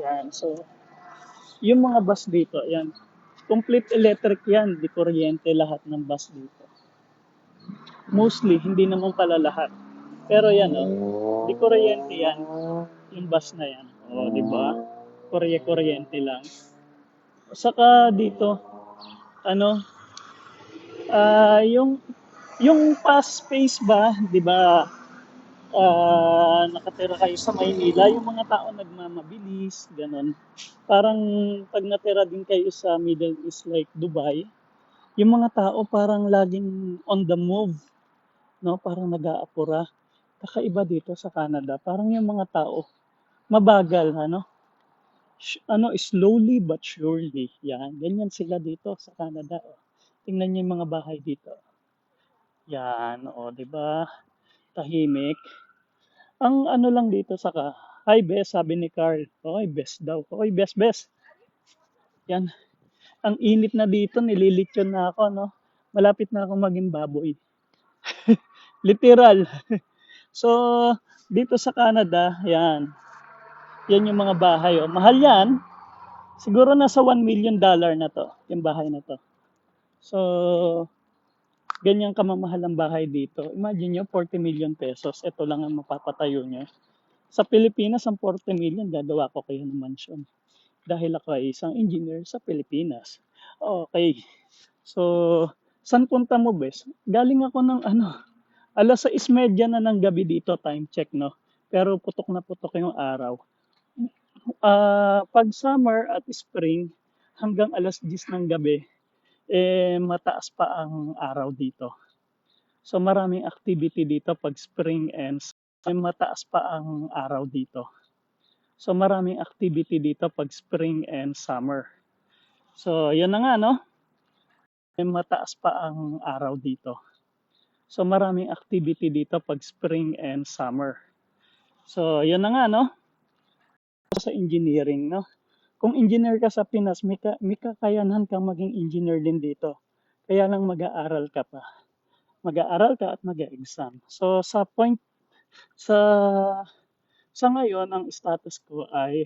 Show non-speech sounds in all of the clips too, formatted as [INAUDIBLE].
Yan. So, yung mga bus dito, yan. Complete electric yan. Di kuryente lahat ng bus dito. Mostly, hindi naman pala lahat. Pero yan, oh. Di kuryente yan. Yung bus na yan. O, di ba? Kurye-kuryente lang. Saka dito, ano, ah yung yung fast pace ba, 'di ba? Ah nakatira kayo sa Maynila, yung mga tao nagmamabilis, ganun. Parang pag natira din kayo sa Middle East like Dubai, yung mga tao parang laging on the move, no? Parang nag-aapura. Kakaiba dito sa Canada, parang yung mga tao mabagal, ano? Sh- ano, slowly but surely. Yan, ganyan sila dito sa Canada. Oh. Tingnan niyo yung mga bahay dito. Yan, o, di ba? Tahimik. Ang ano lang dito saka, hi best, sabi ni Carl. Okay, best daw. Okay, best, best. Yan. Ang init na dito, nililitsyon na ako, no? Malapit na akong maging baboy. [LAUGHS] Literal. [LAUGHS] so, dito sa Canada, yan. Yan yung mga bahay. Oh. Mahal yan. Siguro nasa 1 million dollar na to, yung bahay na to. So, ganyan kamamahal ang bahay dito. Imagine nyo, 40 million pesos. Ito lang ang mapapatayo nyo. Sa Pilipinas, ang 40 million, gagawa ko kayo ng mansion. Dahil ako ay isang engineer sa Pilipinas. Okay. So, saan punta mo, bes? Galing ako ng ano, alas 6.30 na ng gabi dito, time check, no? Pero putok na putok yung araw. Ah, pag summer at spring, hanggang alas 10 ng gabi, eh, mataas pa ang araw dito. So maraming activity dito pag spring summer, eh, mataas pa ang araw dito. So maraming activity dito pag spring and summer. So yun na nga no, eh, mataas pa ang araw dito. So maraming activity dito pag spring and summer. So yun na nga no, sa engineering no. Kung engineer ka sa Pinas, may, ka, may kakayanan kang maging engineer din dito. Kaya lang mag-aaral ka pa. Mag-aaral ka at mag-exam. So sa point sa sa ngayon ang status ko ay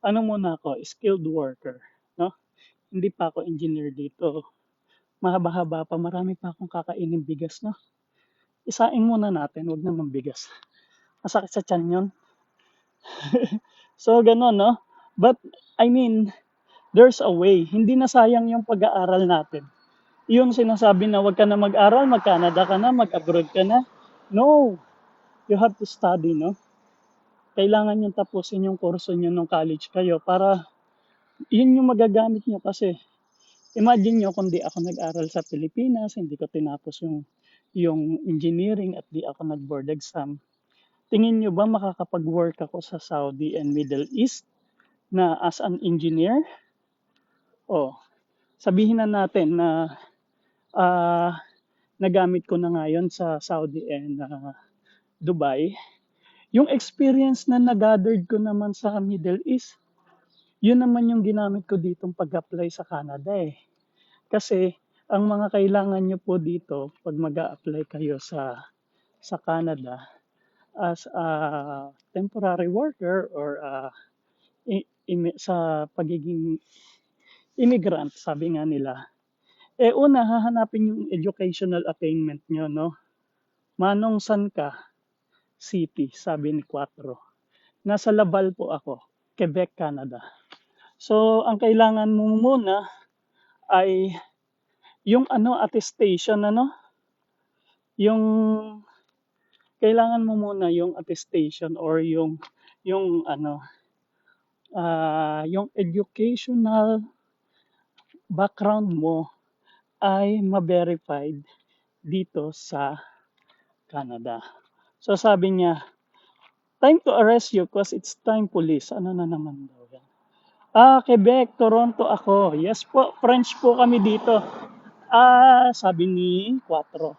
ano muna ako, skilled worker, no? Hindi pa ako engineer dito. Mahaba-haba pa, marami pa akong kakainin bigas, no? Isain muna natin, wag naman bigas. Masakit sa tiyan 'yon. [LAUGHS] so ganun, no? But I mean, there's a way. Hindi na sayang yung pag-aaral natin. Yung sinasabi na wag ka na mag-aral, mag-Canada ka na, mag-abroad ka na. No, you have to study, no? Kailangan yung tapusin yung kurso nyo nung college kayo para yun yung magagamit nyo kasi imagine nyo kung di ako nag-aral sa Pilipinas, hindi ko tinapos yung yung engineering at di ako nag-board exam. Tingin nyo ba makakapag-work ako sa Saudi and Middle East na as an engineer? O, sabihin na natin na ah nagamit ko na ngayon sa Saudi and ah, Dubai. Yung experience na nagathered ko naman sa Middle East, yun naman yung ginamit ko ditong pag-apply sa Canada eh. Kasi ang mga kailangan nyo po dito pag mag apply kayo sa sa Canada as a temporary worker or a, imi- sa pagiging immigrant, sabi nga nila. Eh una, hahanapin yung educational attainment nyo, no? Manong san ka? City, sabi ni Quatro. Nasa Laval po ako, Quebec, Canada. So, ang kailangan mo muna ay yung ano attestation ano yung kailangan mo muna yung attestation or yung yung ano ah yung educational background mo ay ma-verified dito sa Canada. So sabi niya, time to arrest you because it's time police. Ano na naman daw yan? Ah, Quebec, Toronto ako. Yes po, French po kami dito. Ah, sabi ni Quatro.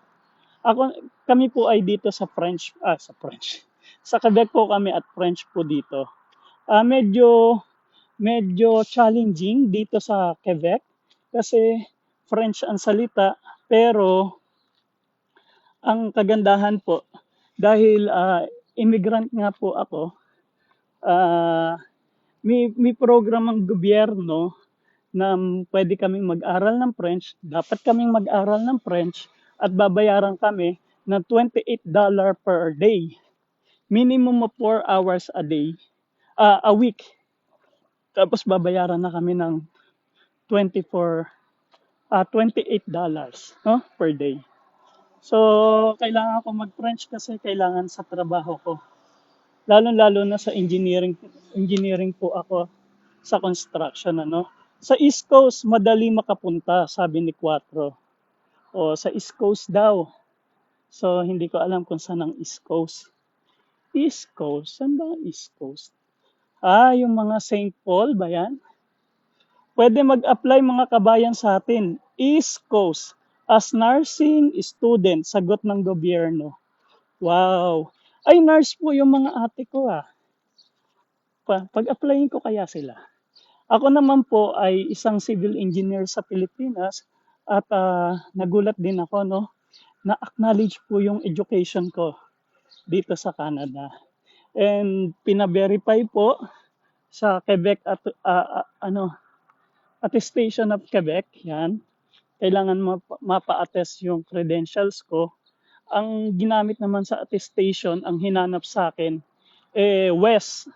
Ako, kami po ay dito sa French, ah, sa French. [LAUGHS] Sa Quebec po kami at French po dito. Ah, medyo, medyo challenging dito sa Quebec kasi French ang salita pero ang kagandahan po dahil ah, immigrant nga po ako ah, may, may program ang gobyerno na pwede kaming mag-aral ng French, dapat kaming mag-aral ng French at babayaran kami ng $28 per day. Minimum of 4 hours a day, ah, a week. Tapos babayaran na kami ng 24 ah, $28 no, per day. So, kailangan ko mag-French kasi kailangan sa trabaho ko. Lalo-lalo na sa engineering engineering po ako sa construction ano. Sa East Coast madali makapunta, sabi ni Quatro. O sa East Coast daw. So hindi ko alam kung saan ang East Coast. East Coast, saan ba East Coast? Ah, yung mga St. Paul ba yan? Pwede mag-apply mga kabayan sa atin. East Coast. As nursing student, sagot ng gobyerno. Wow. Ay, nurse po yung mga ate ko ah. Pa- Pag-applyin ko kaya sila. Ako naman po ay isang civil engineer sa Pilipinas at ah, nagulat din ako no na acknowledge po yung education ko dito sa Canada. And pina-verify po sa Quebec at ah, ah, ano attestation of Quebec, yan. Kailangan mapa- mapa-attest yung credentials ko. Ang ginamit naman sa attestation, ang hinanap sa akin, eh, West,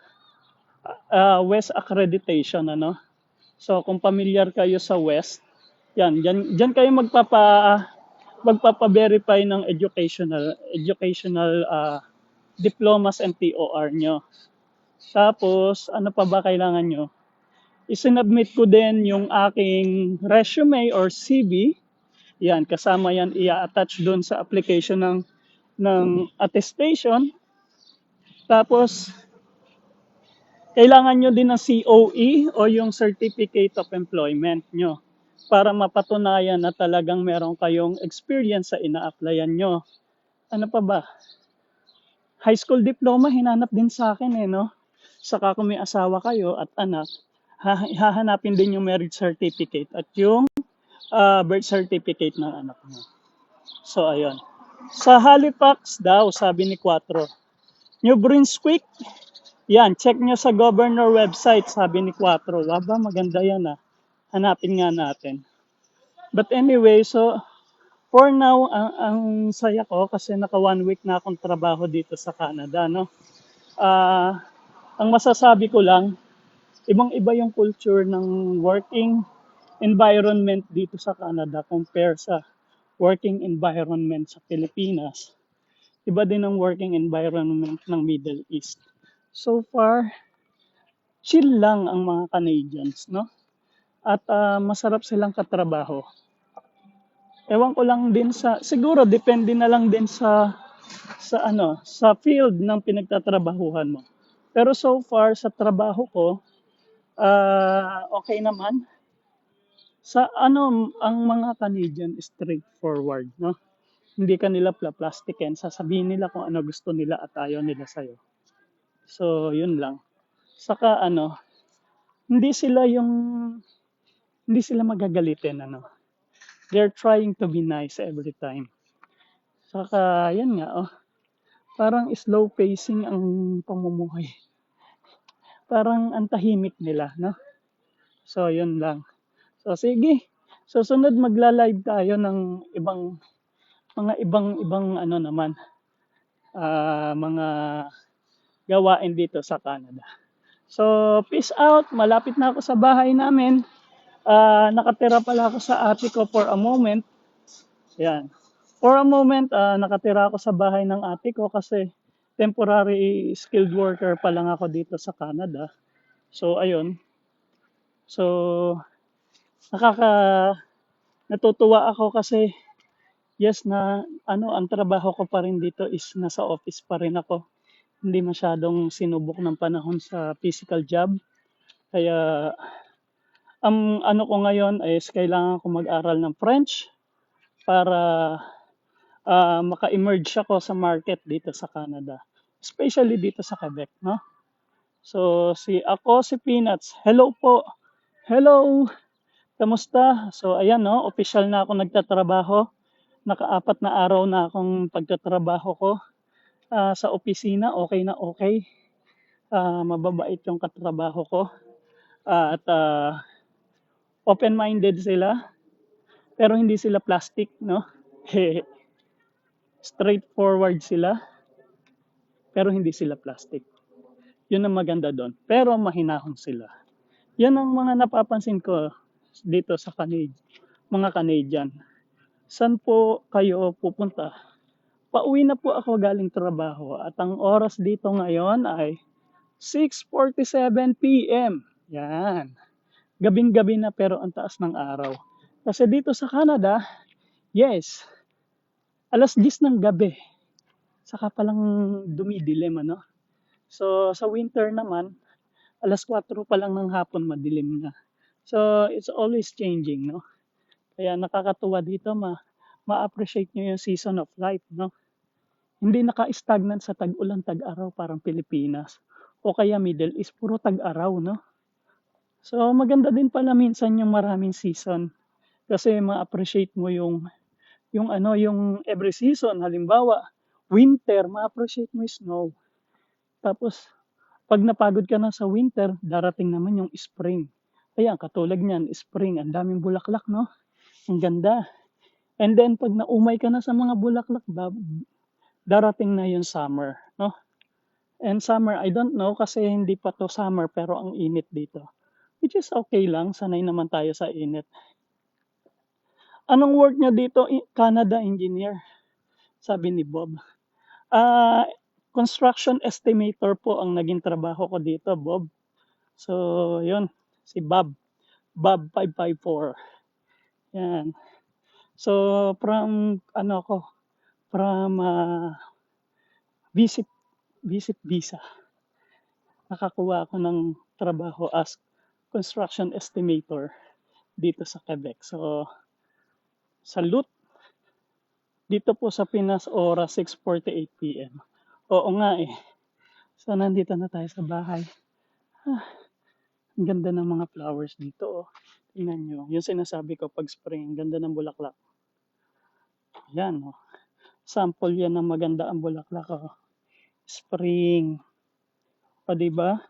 ah, West accreditation, ano. So, kung familiar kayo sa West, yan, dyan, dyan kayo magpapa, magpapa-verify ng educational, educational ah, diplomas and TOR nyo. Tapos, ano pa ba kailangan nyo? isinubmit ko din yung aking resume or CV. Yan, kasama yan i-attach doon sa application ng ng attestation. Tapos kailangan nyo din ng COE o yung Certificate of Employment nyo para mapatunayan na talagang meron kayong experience sa ina-applyan nyo. Ano pa ba? High school diploma, hinanap din sa akin eh, no? Saka kung may asawa kayo at anak, ha- hahanapin din yung marriage certificate at yung ah, birth certificate ng anak mo. So, ayun. Sa Halifax daw, sabi ni Quatro. New Brunswick, yan, check nyo sa governor website, sabi ni Quatro. Waba, maganda yan ah. Hanapin nga natin. But anyway, so, for now, ang, ang saya ko kasi naka one week na akong trabaho dito sa Canada, no? Ah, ang masasabi ko lang, ibang-iba yung culture ng working environment dito sa Canada compare sa working environment sa Pilipinas. Iba din ang working environment ng Middle East. So far, chill lang ang mga Canadians, no? At ah, masarap silang katrabaho. Ewan ko lang din sa, siguro depende na lang din sa, sa ano, sa field ng pinagtatrabahuhan mo. Pero so far, sa trabaho ko, ah okay naman. Sa ano, ang mga Canadian straightforward, no? Hindi ka nila plastikin, sasabihin nila kung ano gusto nila at ayaw nila sa'yo. So, yun lang. Saka ano, hindi sila yung, hindi sila magagalitin, ano. They're trying to be nice every time. Saka, yan nga, oh. Parang slow pacing ang pamumuhay. [LAUGHS] Parang ang tahimik nila, no? So, yun lang. So, sige. So, sunod magla-live tayo ng ibang, mga ibang-ibang ano naman, ah mga gawain dito sa Canada. So, peace out. Malapit na ako sa bahay namin. Ah, nakatira pala ako sa ate ko for a moment. Yan. For a moment, ah, nakatira ako sa bahay ng ate ko kasi temporary skilled worker pa lang ako dito sa Canada. So, ayun. So, nakaka natutuwa ako kasi yes na ano ang trabaho ko pa rin dito is nasa office pa rin ako. Hindi masyadong sinubok ng panahon sa physical job. Kaya ang ano ko ngayon is kailangan ko mag-aral ng French para ah, maka-emerge ako sa market dito sa Canada. Especially dito sa Quebec, no? So, si ako si Peanuts. Hello po. Hello. Kamusta? So, ayan no, official na ako nagtatrabaho. Nakaapat na araw na akong pagtatrabaho ko ah, sa opisina. Okay na okay. ah, mababait yung katrabaho ko at ah, open-minded sila pero hindi sila plastic, no? [LAUGHS] Straightforward sila pero hindi sila plastic. Yun ang maganda doon. Pero mahinahon sila. Yan ang mga napapansin ko dito sa Canadian, mga Canadian. San po kayo pupunta? Pauwi na po ako galing trabaho at ang oras dito ngayon ay 6.47 p.m. Yan. Gabing-gabi na pero ang taas ng araw. Kasi dito sa Canada, yes, alas 10 ng gabi. Saka palang dumidilim, ano? So, sa winter naman, alas 4 pa lang ng hapon madilim na. So, it's always changing, no? Kaya nakakatuwa dito, ma ma-appreciate nyo yung season of life, no? Hindi naka-stagnant sa tag-ulan, tag-araw, parang Pilipinas. O kaya Middle East, puro tag-araw, no? So, maganda din pala minsan yung maraming season. Kasi ma-appreciate mo yung, yung ano, yung every season. Halimbawa, winter, ma-appreciate mo yung snow. Tapos, pag napagod ka na sa winter, darating naman yung spring. Ayan, katulad niyan, spring, ang daming bulaklak, no? Ang ganda. And then, pag naumay ka na sa mga bulaklak, darating na yung summer, no? And summer, I don't know kasi hindi pa to summer pero ang init dito. Which is okay lang, sanay naman tayo sa init. Anong work niya dito? Canada engineer, sabi ni Bob. Ah, construction estimator po ang naging trabaho ko dito, Bob. So, yun, si Bob. Bob 554. Yan. So, from, ano ko, from ah, visit, visit visa. Nakakuha ako ng trabaho as construction estimator dito sa Quebec. So, salute dito po sa Pinas oras 6.48 p.m. Oo nga eh. So, nandito na tayo sa bahay. Ah, ang ganda ng mga flowers dito. Oh. Tingnan nyo. Yung sinasabi ko pag spring, ang ganda ng bulaklak. Yan. Oh. Sample yan ng maganda ang bulaklak. Oh. Spring. O, diba?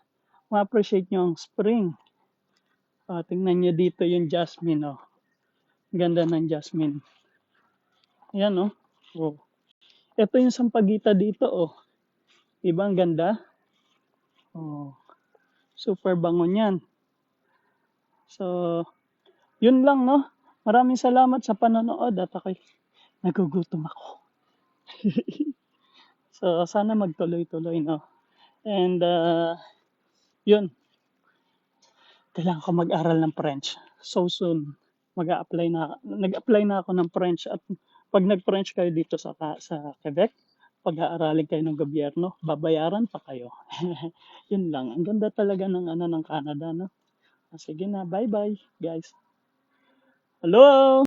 Ma-appreciate nyo ang spring. Ah, tingnan nyo dito yung jasmine. Oh. Ganda ng jasmine. Ayan, oh. oh. Ito yung sampagita dito, oh. Diba ang ganda? Oh. Super bango niyan. So, yun lang, no? Maraming salamat sa panonood at ako'y nagugutom ako. [LAUGHS] so, sana magtuloy-tuloy, no? And, uh, yun. Kailangan ko mag-aral ng French. So soon, mag-a-apply na, nag-apply na ako ng French at pag nag-French kayo dito sa, sa Quebec, pag-aaralin kayo ng gobyerno, babayaran pa kayo. [LAUGHS] Yun lang. Ang ganda talaga ng ano ng Canada, no? Ah, Sige na, bye-bye, guys. Hello!